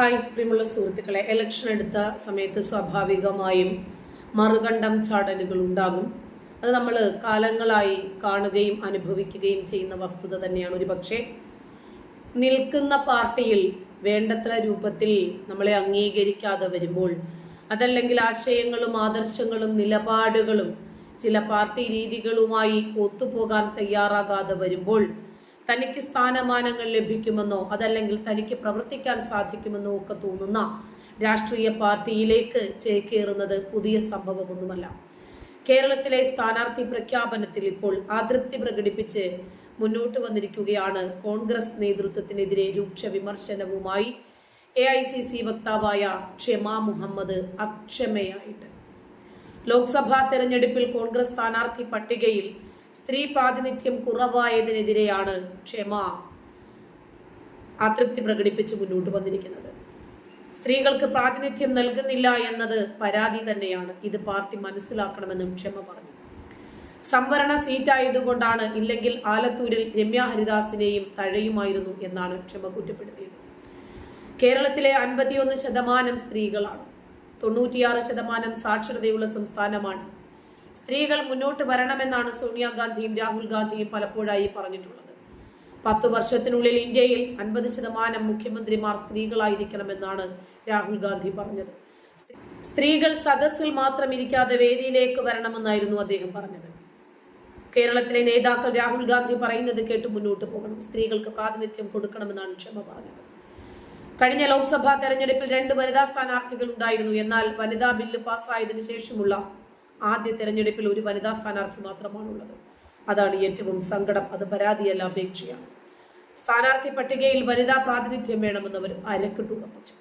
Hi പ്രിയമുള്ള സുഹൃത്തുക്കളെ. Election എടുത്ത സമയത്ത് സ്വാഭാവികമായും മറുകണ്ഠം ചാടലുകൾ ഉണ്ടാകും. അത് നമ്മൾ കാലങ്ങളായി കാണുകയും അനുഭവിക്കുകയും ചെയ്യുന്ന വസ്തുത തന്നെയാണ് ഒരു പക്ഷേ നിൽക്കുന്ന പാർട്ടിയിൽ വേണ്ടത്ര രൂപത്തിൽ നമ്മളെ അംഗീകരിക്കാതെ വരുമ്പോൾ അതല്ലെങ്കിൽ ആശയങ്ങളും ആദർശങ്ങളും നിലപാടുകളും ചില പാർട്ടി രീതികളുമായി ഒത്തുപോകാൻ തയ്യാറാകാതെ വരുമ്പോൾ തനിക്ക് സ്ഥാനമാനങ്ങൾ ലഭിക്കുമെന്നോ അതല്ലെങ്കിൽ തനിക്ക് പ്രവർത്തിക്കാൻ സാധിക്കുമെന്നോ ഒക്കെ തോന്നുന്ന രാഷ്ട്രീയ പാർട്ടിയിലേക്ക് ചേക്കേറുന്നത് പുതിയ സംഭവമൊന്നുമല്ല. കേരളത്തിലെ സ്ഥാനാർത്ഥി പ്രഖ്യാപനത്തിൽ ഇപ്പോൾ അതൃപ്തി പ്രകടിപ്പിച്ച് മുന്നോട്ട് വന്നിരിക്കുകയാണ് കോൺഗ്രസ് നേതൃത്വത്തിനെതിരെ രൂക്ഷ വിമർശനവുമായി എ ഐ സി സി വക്താവായ ക്ഷമ മുഹമ്മദ് അക്ഷമയായിട്ട്. ലോക്സഭാ തെരഞ്ഞെടുപ്പിൽ കോൺഗ്രസ് സ്ഥാനാർത്ഥി പട്ടികയിൽ സ്ത്രീ പ്രാതിനിധ്യം കുറവായതിനെതിരെയാണ് ക്ഷമ അതൃപ്തി പ്രകടിപ്പിച്ച് മുന്നോട്ട് വന്നിരിക്കുന്നത്. സ്ത്രീകൾക്ക് പ്രാതിനിധ്യം നൽകുന്നില്ല എന്നത് പരാതി തന്നെയാണ്. ഇത് പാർട്ടി മനസ്സിലാക്കണമെന്നും ക്ഷമ പറഞ്ഞു. സംവരണ സീറ്റായതുകൊണ്ടാണ് ഇല്ലെങ്കിൽ ആലത്തൂരിൽ രമ്യ ഹരിദാസിനെയും തഴയുമായിരുന്നു എന്നാണ് ക്ഷമ കുറ്റപ്പെടുത്തിയത്. കേരളത്തിലെ അൻപത്തിയൊന്ന് ശതമാനം സ്ത്രീകളാണ്. തൊണ്ണൂറ്റിയാറ് ശതമാനം സാക്ഷരതയുള്ള സംസ്ഥാനമാണ് സ്ത്രീകൾ മുന്നോട്ട് വരണമെന്നാണ് സോണിയാഗാന്ധിയും രാഹുൽ ഗാന്ധിയും പലപ്പോഴായി പറഞ്ഞിട്ടുള്ളത്. പത്തു വർഷത്തിനുള്ളിൽ ഇന്ത്യയിൽ അൻപത് ശതമാനം മുഖ്യമന്ത്രിമാർ സ്ത്രീകളായിരിക്കണമെന്നാണ് രാഹുൽ ഗാന്ധി പറഞ്ഞത്. സ്ത്രീകൾ സദസ്സിൽ മാത്രം ഇരിക്കാതെ വേദിയിലേക്ക് വരണമെന്നായിരുന്നു അദ്ദേഹം പറഞ്ഞത്. കേരളത്തിലെ നേതാക്കൾ രാഹുൽ ഗാന്ധി പറയുന്നത് കേട്ട് മുന്നോട്ട് പോകണം. സ്ത്രീകൾക്ക് പ്രാതിനിധ്യം കൊടുക്കണമെന്നാണ് ക്ഷമ പറഞ്ഞത്. കഴിഞ്ഞ ലോക്സഭാ തെരഞ്ഞെടുപ്പിൽ രണ്ട് വനിതാ സ്ഥാനാർത്ഥികൾ ഉണ്ടായിരുന്നു. എന്നാൽ വനിതാ ബില്ല് പാസ്സായതിനു ശേഷമുള്ള ആദ്യ തെരഞ്ഞെടുപ്പിൽ ഒരു വനിതാ സ്ഥാനാർത്ഥി മാത്രമാണുള്ളത്. അതാണ് ഏറ്റവും സങ്കടം അത് പരാതിയല്ല അപേക്ഷയാണ്. സ്ഥാനാർത്ഥി പട്ടികയിൽ വനിതാ പ്രാതിനിധ്യം വേണമെന്നവർ അരക്കിട്ടു ഉറപ്പിച്ചു.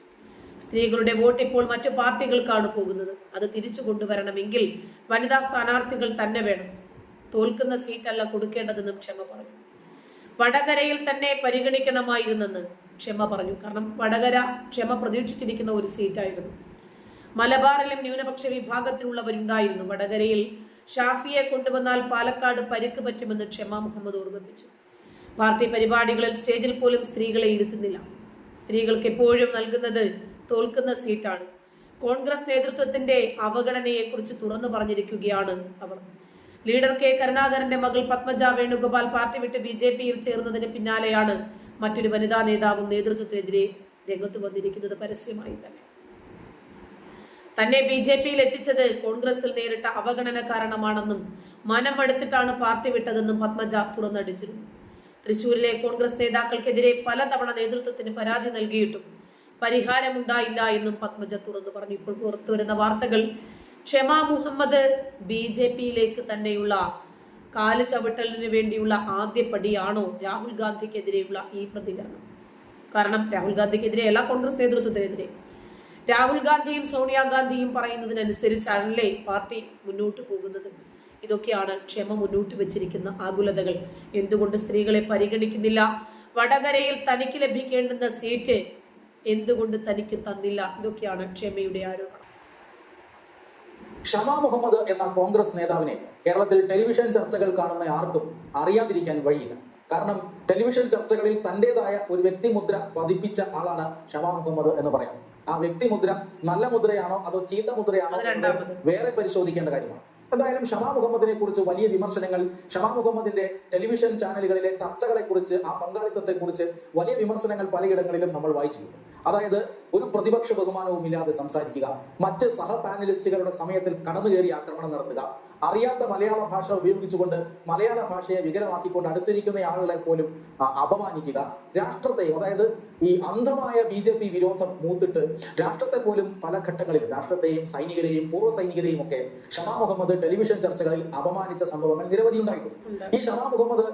സ്ത്രീകളുടെ വോട്ട് ഇപ്പോൾ മറ്റു പാർട്ടികൾക്കാണ് പോകുന്നത്. അത് തിരിച്ചു കൊണ്ടുവരണമെങ്കിൽ വനിതാ സ്ഥാനാർത്ഥികൾ തന്നെ വേണം. തോൽക്കുന്ന സീറ്റല്ല കൊടുക്കേണ്ടതെന്നും ക്ഷമ പറഞ്ഞു. വടകരയിൽ തന്നെ പരിഗണിക്കണമായിരുന്നെന്ന് ക്ഷമ പറഞ്ഞു. കാരണം വടകര ക്ഷമ പ്രതീക്ഷിച്ചിരിക്കുന്ന ഒരു സീറ്റായിരുന്നു. മലബാറിലും ന്യൂനപക്ഷ വിഭാഗത്തിലുള്ളവരുണ്ടായിരുന്നു. വടകരയിൽ ഷാഫിയെ കൊണ്ടുവന്നാൽ പാലക്കാട് പരിക്ക് പറ്റുമെന്ന് ക്ഷമ മുഹമ്മദ് ഓർമ്മിപ്പിച്ചു. പാർട്ടി പരിപാടികളിൽ സ്റ്റേജിൽ പോലും സ്ത്രീകളെ ഇരുത്തുന്നില്ല. സ്ത്രീകൾക്ക് എപ്പോഴും നൽകുന്നത് തോൽക്കുന്ന സീറ്റാണ്. കോൺഗ്രസ് നേതൃത്വത്തിന്റെ അവഗണനയെക്കുറിച്ച് തുറന്നു പറഞ്ഞിരിക്കുകയാണ് അവർ. ലീഡർ കെ കരുണാകരന്റെ മകൾ പത്മജ വേണുഗോപാൽ പാർട്ടി വിട്ട് ബി ജെ പിയിൽ ചേർന്നതിന് പിന്നാലെയാണ് മറ്റൊരു വനിതാ നേതാവും നേതൃത്വത്തിനെതിരെ രംഗത്ത് വന്നിരിക്കുന്നത് പരസ്യമായി തന്നെ. തന്നെ ബി ജെ പിയിൽ എത്തിച്ചത് കോൺഗ്രസിൽ നേരിട്ട അവഗണന കാരണമാണെന്നും മനമെടുത്തിട്ടാണ് പാർട്ടി വിട്ടതെന്നും പത്മജ തുറന്നടിച്ചിരുന്നു. തൃശൂരിലെ കോൺഗ്രസ് നേതാക്കൾക്കെതിരെ പലതവണ നേതൃത്വത്തിന് പരാതി നൽകിയിട്ടും പരിഹാരമുണ്ടായില്ല എന്നും പത്മജ തുറന്നു പറഞ്ഞു. ഇപ്പോൾ പുറത്തുവരുന്ന വാർത്തകൾ ക്ഷമ മുഹമ്മദ് ബി ജെ പിയിലേക്ക് തന്നെയുള്ള കാൽ ചവിട്ടലിന് വേണ്ടിയുള്ള ആദ്യ പടിയാണോ രാഹുൽ ഗാന്ധിക്കെതിരെയുള്ള ഈ പ്രതികരണം? കാരണം രാഹുൽ ഗാന്ധിക്കെതിരെ എല്ലാ കോൺഗ്രസ് നേതൃത്വത്തിനെതിരെ. രാഹുൽ ഗാന്ധിയും സോണിയാഗാന്ധിയും പറയുന്നതിനനുസരിച്ചാണല്ലേ പാർട്ടി മുന്നോട്ട് പോകുന്നത്? ഇതൊക്കെയാണ് ക്ഷമ മുന്നോട്ട് വെച്ചിരിക്കുന്ന ആകുലതകൾ. എന്തുകൊണ്ട് സ്ത്രീകളെ പരിഗണിക്കുന്നില്ല? വടകരയിൽ തനിക്ക് ലഭിക്കേണ്ടുന്ന സീറ്റ് എന്തുകൊണ്ട് തനിക്ക് തന്നില്ല? ഇതൊക്കെയാണ് ക്ഷമയുടെ ആരോപണം. ഷമ മുഹമ്മദ് എന്ന കോൺഗ്രസ് നേതാവിനെ കേരളത്തിൽ ടെലിവിഷൻ ചർച്ചകൾ കാണുന്ന ആർക്കും അറിയാതിരിക്കാൻ വഴിയില്ല. കാരണം ടെലിവിഷൻ ചർച്ചകളിൽ തന്റേതായ ഒരു വ്യക്തിമുദ്ര പതിപ്പിച്ച ആളാണ് ഷമ മുഹമ്മദ് എന്ന് പറയാം. ആ വ്യക്തി മുദ്ര നല്ല മുദ്രയാണോ അതോ ചീത്ത മുദ്രയാണോ വേറെ പരിശോധിക്കേണ്ട കാര്യമാണ്. എന്തായാലും ഷമാ മുഹമ്മദിനെ കുറിച്ച് വലിയ വിമർശനങ്ങൾ ഷമാ മുഹമ്മദിന്റെ ടെലിവിഷൻ ചാനലുകളിലെ ചർച്ചകളെ കുറിച്ച് ആ പങ്കാളിത്തത്തെ കുറിച്ച് വലിയ വിമർശനങ്ങൾ പലയിടങ്ങളിലും നമ്മൾ വായിച്ചിട്ടുണ്ട്. അതായത് ഒരു പ്രതിപക്ഷ ബഹുമാനവും ഇല്ലാതെ സംസാരിക്കുക മറ്റ് സഹ പാനലിസ്റ്റുകളുടെ സമയത്തിൽ കടന്നു കയറി ആക്രമണം നടത്തുക. അറിയാത്ത മലയാള ഭാഷ ഉപയോഗിച്ചുകൊണ്ട് മലയാള ഭാഷയെ വികലമാക്കിക്കൊണ്ട് അടുത്തിരിക്കുന്ന ആളുകളെ പോലും അപമാനിക്കുക. രാഷ്ട്രത്തെ അതായത് ഈ അന്ധമായ ബി ജെ പി വിരോധം മൂത്തിട്ട് രാഷ്ട്രത്തെ പോലും പല ഘട്ടങ്ങളിൽ രാഷ്ട്രത്തെയും സൈനികരെയും പൂർവ സൈനികരെയും ഒക്കെ ഷമാ മുഹമ്മദ് ടെലിവിഷൻ ചർച്ചകളിൽ അപമാനിച്ച സംഭവങ്ങൾ നിരവധി ഉണ്ടായിട്ടുണ്ട്. ഈ ഷമാ മുഹമ്മദ്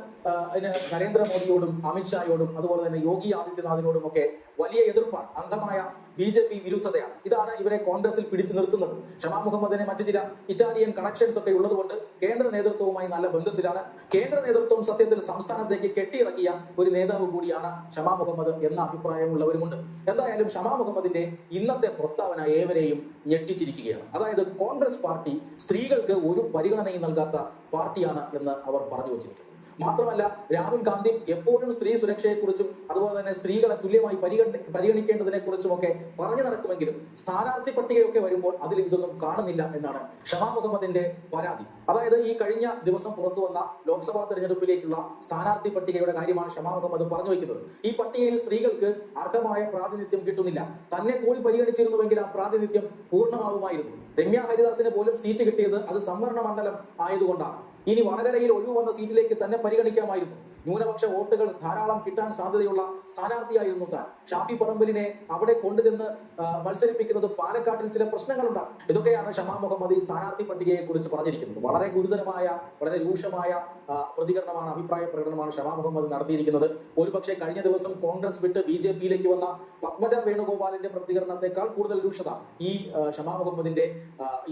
നരേന്ദ്രമോദിയോടും അമിത്ഷായോടും അതുപോലെ തന്നെ യോഗി ആദിത്യനാഥിനോടും ഒക്കെ വലിയ എതിർപ്പാണ്. അന്ധമായ ബി ജെ പി വിരുദ്ധതയാണ്. ഇതാണ് ഇവരെ കോൺഗ്രസിൽ പിടിച്ചു നിർത്തുന്നത്. ഷമാ മുഹമ്മദിനെ മറ്റു ചില ഇറ്റാലിയൻ കണക്ഷൻസ് ഒക്കെ ഉള്ളതുകൊണ്ട് കേന്ദ്ര നേതൃത്വവുമായി നല്ല ബന്ധത്തിലാണ്. കേന്ദ്ര നേതൃത്വം സത്യത്തിൽ സംസ്ഥാനത്തേക്ക് കെട്ടിയിറക്കിയ ഒരു നേതാവ് കൂടിയാണ് ഷമാ മുഹമ്മദ് എന്ന അഭിപ്രായമുള്ളവരുമുണ്ട്. എന്തായാലും ഷമാ മുഹമ്മദിന്റെ ഇന്നത്തെ പ്രസ്താവന ഏവരെയും ഞെട്ടിച്ചിരിക്കുകയാണ്. അതായത് കോൺഗ്രസ് പാർട്ടി സ്ത്രീകൾക്ക് ഒരു പരിഗണനയും നൽകാത്ത പാർട്ടിയാണ് എന്ന് അവർ പറഞ്ഞു വച്ചിരിക്കുന്നു. മാത്രമല്ല രാഹുൽ ഗാന്ധി എപ്പോഴും സ്ത്രീ സുരക്ഷയെക്കുറിച്ചും അതുപോലെ തന്നെ സ്ത്രീകളെ തുല്യമായി പരിഗണി പരിഗണിക്കേണ്ടതിനെ കുറിച്ചുമൊക്കെ പറഞ്ഞു നടക്കുമെങ്കിലും സ്ഥാനാർത്ഥി പട്ടികയൊക്കെ വരുമ്പോൾ അതിൽ ഇതൊന്നും കാണുന്നില്ല എന്നാണ് ഷമാ മുഹമ്മദിന്റെ പരാതി. അതായത് ഈ കഴിഞ്ഞ ദിവസം പുറത്തു വന്ന ലോക്സഭാ തെരഞ്ഞെടുപ്പിലേക്കുള്ള സ്ഥാനാർത്ഥി പട്ടികയുടെ കാര്യമാണ് ഷമാ മുഹമ്മദ് പറഞ്ഞു വയ്ക്കുന്നത്. ഈ പട്ടികയിൽ സ്ത്രീകൾക്ക് അർഹമായ പ്രാതിനിധ്യം കിട്ടുന്നില്ല. തന്നെ കൂടി പരിഗണിച്ചിരുന്നുവെങ്കിൽ ആ പ്രാതിനിധ്യം പൂർണമാവുമായിരുന്നു. രമ്യ ഹരിദാസിന് പോലും സീറ്റ് കിട്ടിയത് അത് സംവരണ മണ്ഡലം ആയതുകൊണ്ടാണ്. ഇനി വടകരയിൽ ഒഴിവുവന്ന സീറ്റിലേക്ക് തന്നെ പരിഗണിക്കാമായിരുന്നു. ന്യൂനപക്ഷ വോട്ടുകൾ ധാരാളം കിട്ടാൻ സാധ്യതയുള്ള സ്ഥാനാർത്ഥിയായിരുന്നു താൻ. ഷാഫി പറമ്പലിനെ അവിടെ കൊണ്ടുചെന്ന് മത്സരിപ്പിക്കുന്നത് പാലക്കാട്ടിൽ ചില പ്രശ്നങ്ങളുണ്ടാകും. ഇതൊക്കെയാണ് ഷമാ മുഹമ്മദ് ഈ സ്ഥാനാർത്ഥി പട്ടികയെ കുറിച്ച് പറഞ്ഞിരിക്കുന്നത്. വളരെ ഗുരുതരമായ വളരെ രൂക്ഷമായ പ്രതികരണമാണ് അഭിപ്രായ പ്രകടനമാണ് ഷമാ മുഹമ്മദ് നടത്തിയിരിക്കുന്നത്. ഒരുപക്ഷെ കഴിഞ്ഞ ദിവസം കോൺഗ്രസ് വിട്ട് ബി ജെ പിയിലേക്ക് വന്ന പത്മജ വേണുഗോപാലിന്റെ പ്രതികരണത്തെക്കാൾ കൂടുതൽ രൂക്ഷത ഈ ഷമാ മുഹമ്മദിന്റെ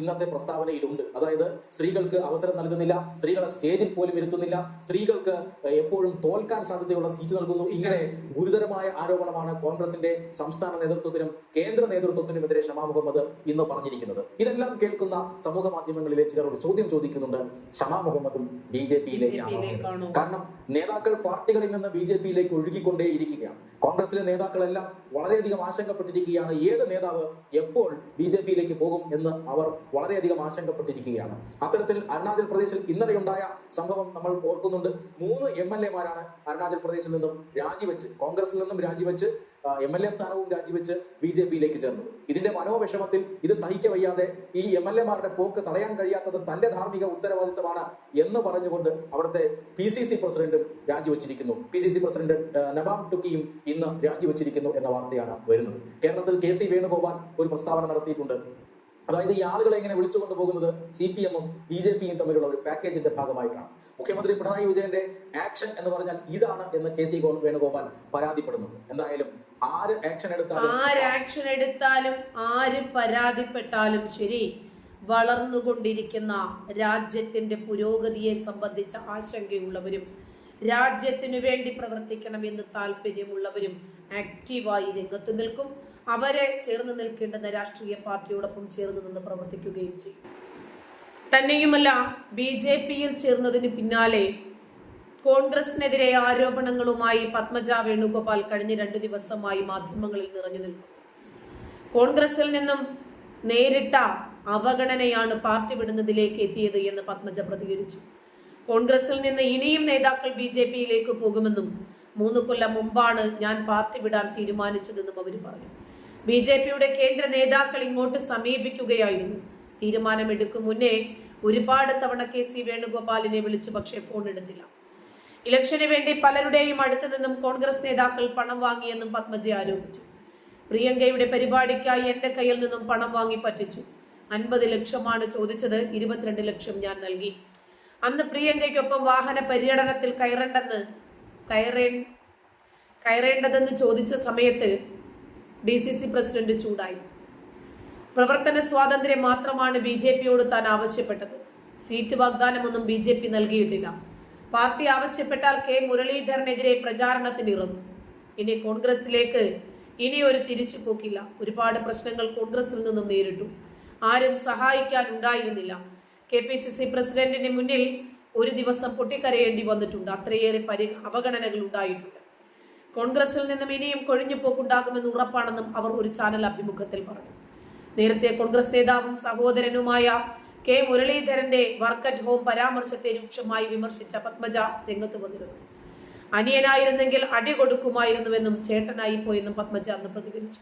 ഇന്നത്തെ പ്രസ്താവനയിലുണ്ട്. അതായത് സ്ത്രീകൾക്ക് അവസരം നൽകുന്നില്ല സ്ത്രീകളെ സ്റ്റേജിൽ പോലും ഇരുത്തുന്നില്ല. സ്ത്രീകൾക്ക് എപ്പോഴും തോൽക്കാൻ സാധ്യതയുള്ള സീറ്റ് നൽകുന്നു. ഇങ്ങനെ ഗുരുതരമായ ആരോപണമാണ് കോൺഗ്രസിന്റെ സംസ്ഥാന നേതൃത്വത്തിനും കേന്ദ്ര നേതൃത്വത്തിനുമെതിരെ ഷമാ മുഹമ്മദ് ഇന്ന് പറഞ്ഞിരിക്കുന്നത്. ഇതെല്ലാം കേൾക്കുന്ന സമൂഹ മാധ്യമങ്ങളിലെ ചിലർ ഒരു ചോദ്യം ചോദിക്കുന്നുണ്ട് ഷമാ മുഹമ്മദും ബി ജെ പിയിലേക്കാണോ? കാരണം നേതാക്കൾ പാർട്ടികളിൽ നിന്ന് ബി ജെ പിയിലേക്ക് ഒഴുകിക്കൊണ്ടേയിരിക്കുകയാണ്. കോൺഗ്രസിലെ നേതാക്കളെല്ലാം വളരെയധികം ആശങ്കപ്പെട്ടിരിക്കുകയാണ്. ഏത് നേതാവ് എപ്പോൾ ബി ജെ പിയിലേക്ക് പോകും എന്ന് അവർ വളരെയധികം ആശങ്കപ്പെട്ടിരിക്കുകയാണ്. അത്തരത്തിൽ അരുണാചൽ പ്രദേശിൽ ഇന്നലെയുണ്ടായ സംഭവം നമ്മൾ ഓർക്കുന്നുണ്ട്. മൂന്ന് എം എൽ എമാരാണ് അരുണാചൽ പ്രദേശിൽ നിന്നും രാജിവെച്ച് കോൺഗ്രസിൽ നിന്നും രാജിവെച്ച് എം എൽ എ സ്ഥാനവും രാജിവെച്ച് ബി ജെ പിയിലേക്ക് ചേർന്നു. ഇതിന്റെ മനോവിഷമത്തിൽ ഇത് സഹിക്കവയ്യാതെ ഈ എം എൽ എമാരുടെ പോക്ക് തടയാൻ കഴിയാത്തത് തന്റെ ധാർമ്മിക ഉത്തരവാദിത്തമാണ് എന്ന് പറഞ്ഞുകൊണ്ട് അവിടുത്തെ പി സി സി പ്രസിഡന്റും രാജിവെച്ചിരിക്കുന്നു. P C C president Nabam ടുക്കിയും ഇന്ന് രാജിവെച്ചിരിക്കുന്നു എന്ന വാർത്തയാണ് വരുന്നത്. കേരളത്തിൽ കെ സി വേണുഗോപാൽ ഒരു പ്രസ്താവന നടത്തിയിട്ടുണ്ട്. അതായത് ഈ ആളുകളെ ഇങ്ങനെ വിളിച്ചുകൊണ്ട് പോകുന്നത് സി പി എമ്മും ബി ജെ പിയും തമ്മിലുള്ള ഒരു പാക്കേജിന്റെ ഭാഗമായിട്ടാണ്. മുഖ്യമന്ത്രി പിണറായി വിജയന്റെ ആക്ഷൻ എന്ന് പറഞ്ഞാൽ ഇതാണ് എന്ന് കെ സി വേണുഗോപാൽ പരാതിപ്പെടുന്നു. എന്തായാലും ആര് ആക്ഷൻ എടുത്താലും ആര് ആക്ഷൻ എടുത്താലും ആര് പരാതിപ്പെട്ടാലും ശരി വളർന്നുകൊണ്ടിരിക്കുന്ന രാജ്യത്തിന്റെ പുരോഗതിയെ സംബന്ധിച്ച ആശങ്കയുള്ളവരും രാജ്യത്തിനു വേണ്ടി പ്രവർത്തിക്കണമെന്ന് താല്പര്യമുള്ളവരും ആക്റ്റീവായി രംഗത്ത് നിൽക്കും. അവരെ ചേർന്ന് നിൽക്കേണ്ടുന്ന രാഷ്ട്രീയ പാർട്ടിയോടൊപ്പം ചേർന്ന് നിന്ന് പ്രവർത്തിക്കുകയും ചെയ്യും. തന്നെയുമല്ല ബി ജെ പിയിൽ ചേർന്നതിന് പിന്നാലെ കോൺഗ്രസിനെതിരെ ആരോപണങ്ങളുമായി പത്മജ വേണുഗോപാൽ കഴിഞ്ഞ രണ്ടു ദിവസമായി മാധ്യമങ്ങളിൽ നിറഞ്ഞു നിൽക്കും കോൺഗ്രസിൽ നിന്നും നേരിട്ട അവഗണനയാണ് പാർട്ടി വിടുന്നതിലേക്ക് എത്തിയത് എന്ന് പത്മജ പ്രതികരിച്ചു. കോൺഗ്രസിൽ നിന്ന് ഇനിയും നേതാക്കൾ ബി ജെ പിയിലേക്ക് പോകുമെന്നും മൂന്ന് കൊല്ലം മുമ്പാണ് ഞാൻ പാർട്ടി വിടാൻ തീരുമാനിച്ചതെന്നും അവർ പറഞ്ഞു. ബി ജെ പിയുടെ കേന്ദ്ര നേതാക്കൾ ഇങ്ങോട്ട് സമീപിക്കുകയായിരുന്നു. തീരുമാനമെടുക്കും മുന്നേ ഒരുപാട് തവണ കെ സി വേണുഗോപാലിനെ വിളിച്ചു പക്ഷേ ഫോൺ എടുത്തില്ല. ഇലക്ഷന് വേണ്ടി പലരുടെയും അടുത്തു നിന്നും കോൺഗ്രസ് നേതാക്കൾ പണം വാങ്ങിയെന്നും പത്മജ ആരോപിച്ചു. പ്രിയങ്കയുടെ പരിപാടിക്കായി എന്റെ കയ്യിൽ നിന്നും പണം വാങ്ങി പറ്റിച്ചു. അൻപത് ലക്ഷമാണ് ചോദിച്ചത് ഇരുപത്തിരണ്ട് ലക്ഷം ഞാൻ നൽകി. അന്ന് പ്രിയങ്കയ്ക്കൊപ്പം വാഹന പര്യടനത്തിൽ കയറേണ്ടെന്ന് കയറേ കയറേണ്ടതെന്ന് ചോദിച്ച സമയത്ത് ഡി സി സി പ്രസിഡന്റ് ചൂടായി. പ്രവർത്തന സ്വാതന്ത്ര്യം മാത്രമാണ് ബി ജെ പിയോട് താൻ ആവശ്യപ്പെട്ടത്. സീറ്റ് വാഗ്ദാനമൊന്നും ബി ജെ പി നൽകിയിട്ടില്ല. പാർട്ടി ആവശ്യപ്പെട്ടാൽ കെ മുരളീധരനെതിരെ പ്രചാരണത്തിന് ഇറങ്ങും. ഇനി കോൺഗ്രസിലേക്ക് ഇനി ഒരു തിരിച്ചു പോക്കില്ല ഒരുപാട് പ്രശ്നങ്ങൾ കോൺഗ്രസിൽ നിന്നും നേരിട്ടു. ആരും സഹായിക്കാൻ ഉണ്ടായിരുന്നില്ല. കെ പി സി സി പ്രസിഡന്റിന് മുന്നിൽ ഒരു ദിവസം പൊട്ടിക്കരയേണ്ടി വന്നിട്ടുണ്ട്. അത്രയേറെ പരി അവഗണനകൾ ഉണ്ടായിട്ടുണ്ട്. കോൺഗ്രസിൽ നിന്നും ഇനിയും കൊഴിഞ്ഞു പോക്കുണ്ടാകുമെന്ന് ഉറപ്പാണെന്നും അവർ ഒരു ചാനൽ അഭിമുഖത്തിൽ പറഞ്ഞു. നേരത്തെ കോൺഗ്രസ് നേതാവും സഹോദരനുമായ കെ മുരളീധരന്റെ വർക്ക് അറ്റ് ഹോം പരാമർശത്തെ രൂക്ഷമായി വിമർശിച്ച പത്മജ രംഗത്ത് വന്നിരുന്നു. അനിയനായിരുന്നെങ്കിൽ അടി കൊടുക്കുമായിരുന്നുവെന്നും ചേട്ടനായി പോയെന്നും പത്മജ അന്ന് പ്രതികരിച്ചു.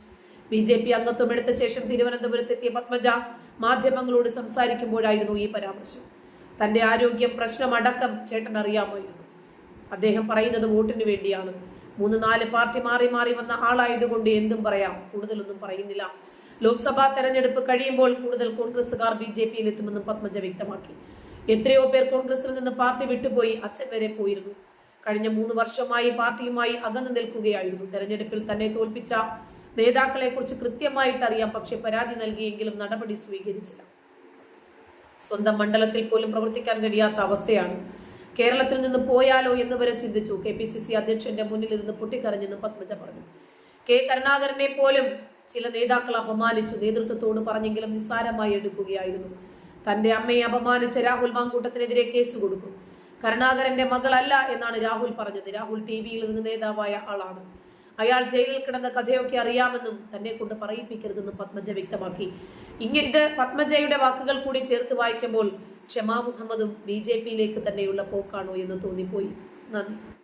ബി ജെ പി അംഗത്വം എടുത്ത ശേഷം തിരുവനന്തപുരത്തെത്തിയ പത്മജ മാധ്യമങ്ങളോട് സംസാരിക്കുമ്പോഴായിരുന്നു ഈ പരാമർശം. തന്റെ ആരോഗ്യം പ്രശ്നമടക്കം ചേട്ടൻ അറിയാമായിരുന്നു. അദ്ദേഹം പറയുന്നത് വോട്ടിന് വേണ്ടിയാണ്. മൂന്ന് നാല് പാർട്ടി മാറി മാറി വന്ന ആളായതുകൊണ്ട് എന്തും പറയാം. കൂടുതലൊന്നും പറയുന്നില്ല. ലോക്സഭാ തെരഞ്ഞെടുപ്പ് കഴിയുമ്പോൾ കൂടുതൽ കോൺഗ്രസുകാർ ബി ജെ പിയിൽ എത്തുമെന്നും പത്മജ വ്യക്തമാക്കി. എത്രയോ പേർ കോൺഗ്രസിൽ നിന്ന് പാർട്ടി വിട്ടുപോയി അച്ഛൻ വരെ പോയിരുന്നു. കഴിഞ്ഞ മൂന്ന് വർഷമായി പാർട്ടിയുമായി അകന്നു നിൽക്കുകയായിരുന്നു. തെരഞ്ഞെടുപ്പിൽ തന്നെ തോൽപ്പിച്ച നേതാക്കളെ കുറിച്ച് കൃത്യമായിട്ട് അറിയാം പക്ഷെ പരാതി നൽകിയെങ്കിലും നടപടി സ്വീകരിച്ചില്ല. സ്വന്തം മണ്ഡലത്തിൽ പോലും പ്രവർത്തിക്കാൻ കഴിയാത്ത അവസ്ഥയാണ്. കേരളത്തിൽ നിന്ന് പോയാലോ എന്ന് വരെ ചിന്തിച്ചു. കെ പി സി സി അധ്യക്ഷന്റെ മുന്നിലിരുന്ന് പൊട്ടിക്കരഞ്ഞെന്ന് പത്മജ പറഞ്ഞു. കെ കരുണാകരനെ പോലും ചില നേതാക്കൾ അപമാനിച്ചു നേതൃത്വത്തോട് പറഞ്ഞെങ്കിലും നിസ്സാരമായി എടുക്കുകയായിരുന്നു. തന്റെ അമ്മയെ അപമാനിച്ച രാഹുൽ മാങ്കൂട്ടത്തിനെതിരെ കേസ് കൊടുക്കും. കരുണാകരന്റെ മകളല്ല എന്നാണ് രാഹുൽ പറഞ്ഞത്. രാഹുൽ ടി വിയിൽ നിന്ന് നേതാവായ ആളാണ്. അയാൾ ജയിലിൽ കിടന്ന കഥയൊക്കെ അറിയാമെന്നും തന്നെ കൊണ്ട് പറയിപ്പിക്കരുതെന്നും പത്മജ വ്യക്തമാക്കി. ഇങ്ങനത്തെ പത്മജയുടെ വാക്കുകൾ കൂടി ചേർത്ത് വായിക്കുമ്പോൾ ക്ഷമാ മുഹമ്മദും ബി ജെ പിയിലേക്ക് തന്നെയുള്ള പോക്കാണോ എന്ന് തോന്നിപ്പോയി. നന്ദി.